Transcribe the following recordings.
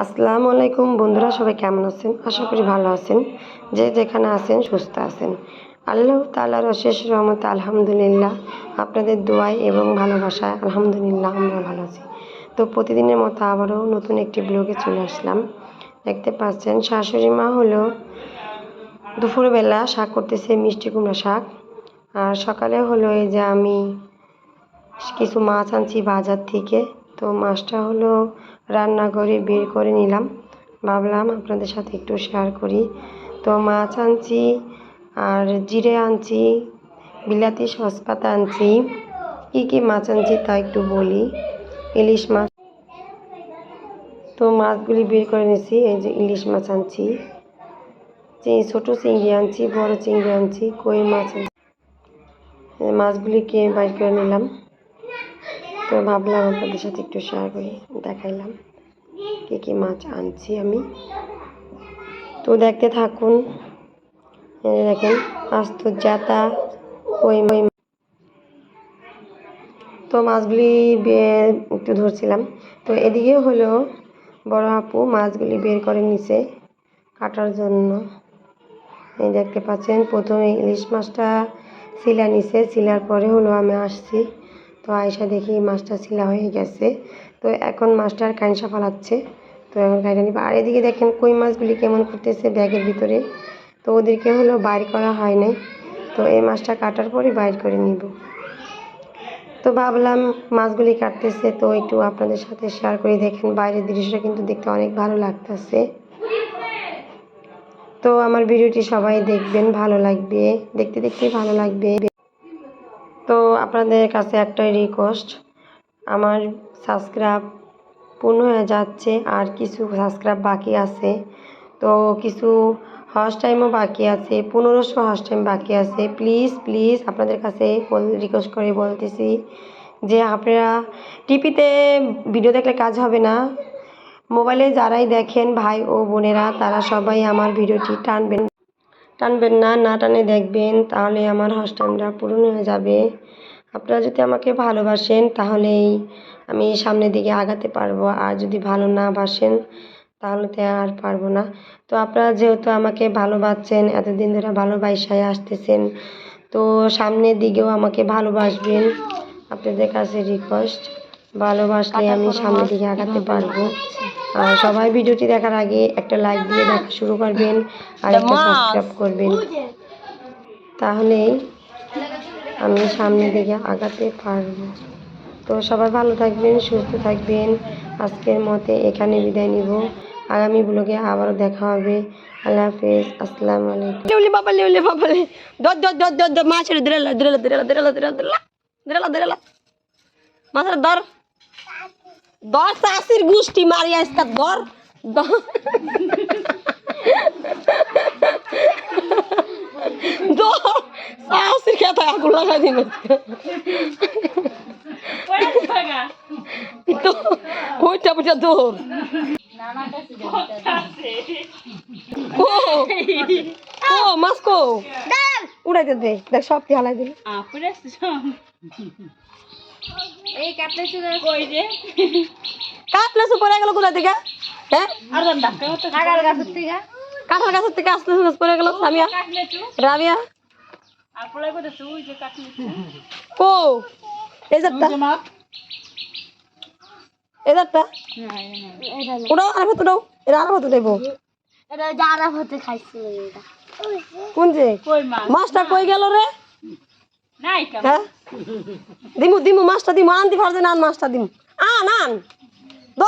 আসসালামু আলাইকুম, বন্ধুরা সবাই কেমন আছেন? আশা করি ভালো আছেন। যে যেখানে আছেন, সুস্থ আছেন। আল্লাহ তাআলার অশেষ রহমত আলহামদুলিল্লাহ, আপনাদের দোয়ায় এবং ভালোবাসায় আলহামদুলিল্লাহ আমরা ভালো আছি। তো প্রতিদিনের মতো আবারও নতুন একটি ব্লগে চলে আসলাম। দেখতে পাচ্ছেন, শাশুড়ি মা হলো দুপুরবেলা শাক করতেছে মিষ্টি কুমড়া শাক। আর সকালে হলো এই যে আমি কিছু মাছ আনছি বাজার থেকে। তো মাছটা হলো রান্না করে বের করে নিলাম। ভাবলাম আপনাদের সাথে একটু শেয়ার করি। তো মাছ আনছি, আর জিরে আনছি, বিলাতি সসপাতা আনছি। কী কী মাছ আনছি তা একটু বলি। ইলিশ মাছ। তো মাছগুলি বের করে নিয়েছি, এই যে ইলিশ মাছ আনছি। ছোটো চিংড়ি আনছি, বড় চিংড়ি আনছি, কই মাছ আনছি। মাছগুলিকে বাইর করে নিলাম। তো ভাবলাম আপনাদের সাথে একটু শেয়ার করি, দেখাইলাম কী কী মাছ আনছি আমি। তো দেখতে থাকুন দেখেন আস্ত জাতা ওই তো মাছগুলি একটু ধরছিলাম। তো এদিকে হলো বড় আপু মাছগুলি বের করে নিছে কাটার জন্য। এই দেখতে পাচ্ছেন, প্রথমে ইলিশ মাছটা সিলা নিছে সিলার পরে হলো আমি আসছি। তো আয়সা দেখি মাছটা সিলা হয়ে গেছে। তো এখন মাছটার কাঁচা ফালাচ্ছে। তো এখন কাঁচা নিবে। আর এদিকে দেখেন কই মাছগুলি কেমন করতেছে ব্যাগের ভিতরে। তো ওদেরকে হলো বাইর করা হয় নাই। তো এই মাছটা কাটার পরে বাইর করে নিব। তো ভাবলাম মাছগুলি কাটতেছে। তো একটু আপনাদের সাথে শেয়ার করে। দেখেন বাইরের দৃশ্যটা কিন্তু দেখতে অনেক ভালো লাগতেছে। তো আমার ভিডিওটি সবাই দেখবেন, ভালো লাগবে। দেখতে দেখতেই ভালো লাগবে। তো আপনাদের কাছে একটাই রিকোয়েস্ট আমার সাবস্ক্রাইব পূর্ণ হয়ে যাচ্ছে আর কিছু সাবস্ক্রাইব বাকি আছে। তো কিছু হস টাইমও বাকি আছে, পনেরোশো হস টাইম বাকি আছে। প্লিজ প্লিজ আপনাদের কাছে রিকোয়েস্ট করে বলতেছি যে আপনারা টিভিতে ভিডিও দেখলে কাজ হবে না। মোবাইলে যারাই দেখেন ভাই ও বোনেরা, তারা সবাই আমার ভিডিওটি টানবেন। টানবেন না না টানে দেখবেন, তাহলে আমার হস্টাইমটা পূরণ হয়ে যাবে। আপনারা যদি আমাকে ভালোবাসেন, তাহলেই আমি সামনের দিকে আগাতে পারব। আর যদি ভালো না বাসেন, তাহলে তো আর পারব না। তো আপনারা যেহেতু আমাকে ভালোবাসছেন, এতদিন ধরে ভালোবাসায় আসতেছেন, তো সামনের দিকেও আমাকে ভালোবাসবেন। আপনাদের কাছে রিকোয়েস্ট ভালোবাসলে আমি সামনের দিকে আগাতে পারব আর সবাই ভিডিওটি দেখার আগে একটা লাইক দিয়ে দেখা শুরু করবেন আর একটা সাবস্ক্রাইব করবেন তাহলেই আমি সামনের দিকে আগাতে পারব তো সবাই ভালো থাকবেন সুস্থ থাকবেন আজকের মতে এখানে বিদায় নিব আগামী ব্লগে আবারও দেখা হবে আল্লাহ হাফেজ আসসালামু আলাইকুম লেউলি বাবা লেউলি বাবা লে দর দর দর দর দর মাছের দিরালা দিরালা দিরালা দিরালা দিরালা দিরালা দিরালা দিরালা মাছের দর দর চাষির গুষ্টি মারি আসতা দর দর দর চাষির খেতা আগুন লাগাই দিন তো ওইটা বুঝা দৌড় ও ও মাছ কো। উড়াই দে দেখ সব কি হালাই দিল এই কাটলে কই যে? কাটলে পড়ে গেল হ্যাঁ? আর বান্দা কাঁঠাল থেকে। আসলে পড়ে গেল রামিয়া। রামিয়া। ভাত কোন যে? মাছটা কই গেল রে? হ্যাঁ দিমু দিমু মাছটা দিমু আনতে পারছে না আন মাছটা দিমু আন আন দ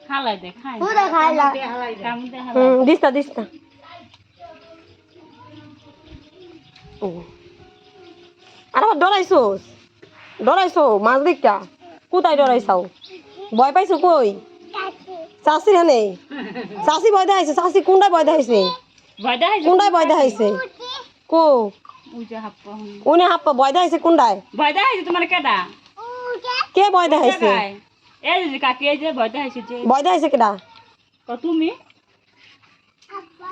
খালাই দে খাই কাম দে হুম দিস্তা দিস্তা আর ডরাইছোস ডরাইছো মাছ দিকটা কোথায় ডরাইছাও ভয় পাইছো কই? চাষি হানে চাষি ভয় দেখাইছে চাষি কোনটায় ভয় দেখাইছে? কোনটায় ভয় দেখাইছে? কো? উনি হাপ্পা ভয় দেখাইছে কোনটায় ভয় দেখাইছে তোমার কেডা? কে ভয় দেখাইছে? এই যে কাকি ভয় দেখাইছে কেডা? তুমি? হাপ্পা।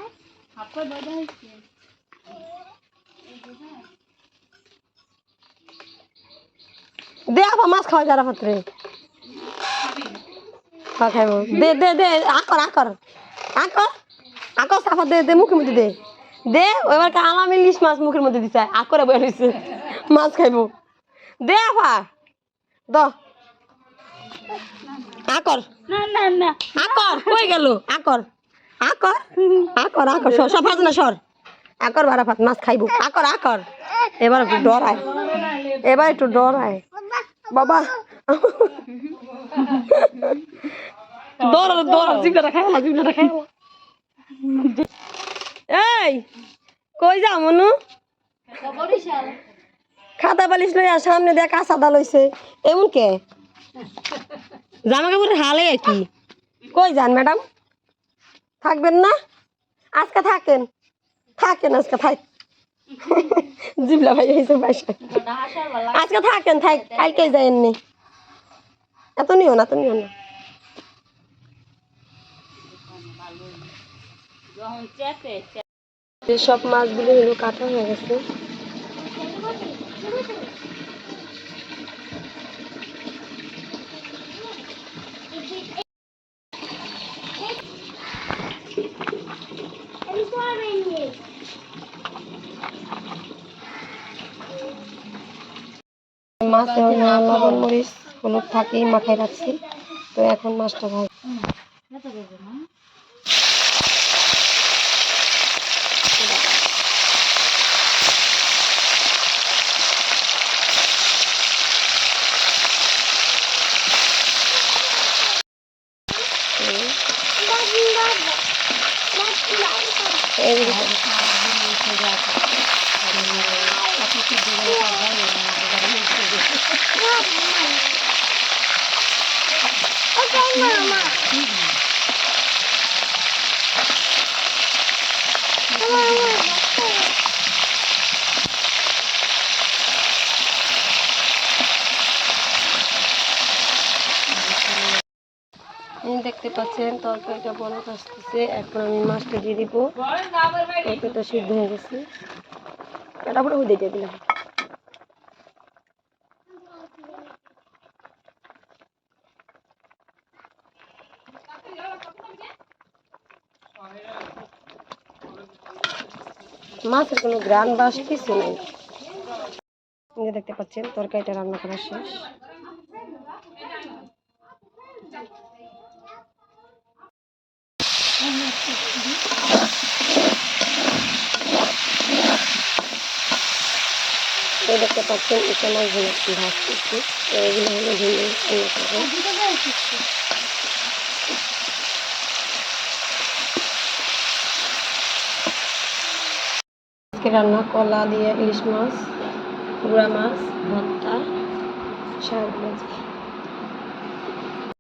দে আপা মাছ খাওয়া যারা পাত্রে দে দে দে আকর আকর। আকর আকর সাফা দে দে মুখের মধ্যে দে। দে এবার ইলিশ মাছ মুখের মধ্যে দিছে আকরে বয়ে রয়েছে মাছ খাইব। দে আপা দ। আকর। না না না। আকর কই গেল? আকর। আকর আকর আকর সর সর ফাজ না সর। আকর বারা ফাত মাছ খাইব। আকর আকর। এবার একটু ডরায়। এবার একটু ডরায়। বাবা। দৌড় দৌড় জিগটা খাই জিগটা খাই এই, কই যাও মনু? খাতা বালিশ লইয়া সামনে দেখ কাঁচাদা লইছে এমন কে? জামা কাপড়ের হালে কি? কই যান, ম্যাডাম? থাকবেন না? আজকে থাকেন। থাকেন আজকে, থাক। জিবলা ভাই এইসব বাসায়। আজকে থাকেন, থাক কালকে যায়নি এত নিও না এত নিও না। সব মাছগুলো হলো কাটা হয়ে গেছে। মাছ মরিচ। হলুদ থাকেই মাথায় রাখছি। তো এখন মাছটা ভাজ এই দেখতে পাচ্ছেন, তরকারিটা বড় আসতেছে। এখন আমি মাছটা দিয়ে দিব। তরকারিটা সিদ্ধ হয়ে গেছে। এটা পুরো দিয়ে দিলাম। মাছের কোনো গ্রান বাস কিছু নেই। দেখতে পাচ্ছেন, তরকারিটা রান্না করা শেষ। এই দেখতে পাচ্ছেন এটা এগুলো হলো আজকে রান্না কলা দিয়ে ইলিশ মাছ পুরা মাছ ভর্তা শাক ভাজি।